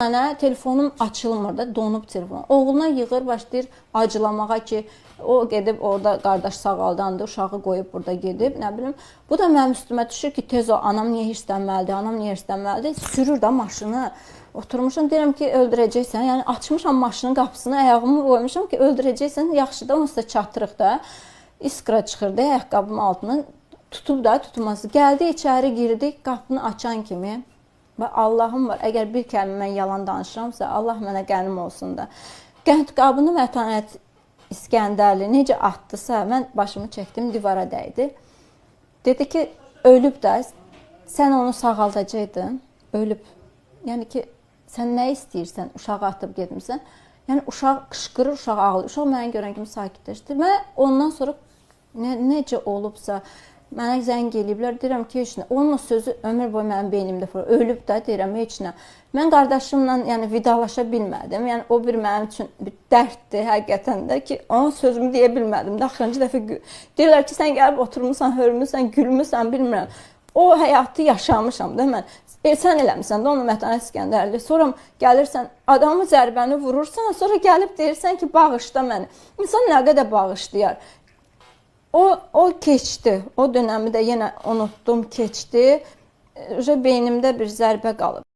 Mənə telefonum açılmırdı, donub telefon. Oğluna yığır, başlayır acılamağa ki, o gedib orada qardaş sağaldandı, uşağı qoyub burada gedib, nə bilim. Bu da mənim üstümə düşür ki, tez o anam niyə hirslənməlidir, anam niyə hirslənməlidir? Sürür də maşını. Oturmuşam, deyirəm ki, öldürəcəksən. Yəni açmışam maşının qapısını, ayağımı qoymuşam ki, öldürəcəksən. Yaxşı da onsuz da çatırıq da. İskra çıxırdı ayaqqabımın altından. Tutub da tutması. Gəldi içəri girdi, qapını açan kimi Və Allahım var, əgər bir kəlmə mən yalan danışıramsa, Allah mənə qənim olsun da. Qənd qabını mətanət İskəndərli necə atdısa, mən başımı çəkdim, divara dəydi. Dedi ki, ölüb də sən onu sağaldacaqdın, ölüb. Yəni ki, sən nə istəyirsən, uşağı atıb getmisən. Yəni uşaq qışqırır, uşaq ağlayır. Uşaq mənə görən kimi sakitləşdi. Mən ondan sonra nə, necə olubsa Mənə zəng eləyiblər, deyirəm ki, heç nə. Onun sözü ömür boyu mənim beynimdə fır. Ölüb də deyirəm, heç nə. Mən qardaşımla, yəni vidalaşa bilmədim. Yəni o bir mənim üçün bir dərddir həqiqətən də ki, onun sözümü deyə bilmədim. Axırıncı dəfə deyirlər ki, sən gəlib oturmusan, hörmüsən, gülmüsən, bilmirəm. O həyatı yaşamışam da mən. E, sən eləmisən də onu Mətanət İskəndərli. Sonra gəlirsən, adamı zərbəni vurursan, sonra gəlib deyirsən ki, bağışla məni. İnsan nə qədər bağışlayar? O o keçdi. O dönəmi də yenə unutdum, keçdi. Beynimdə bir zərbə qalıb.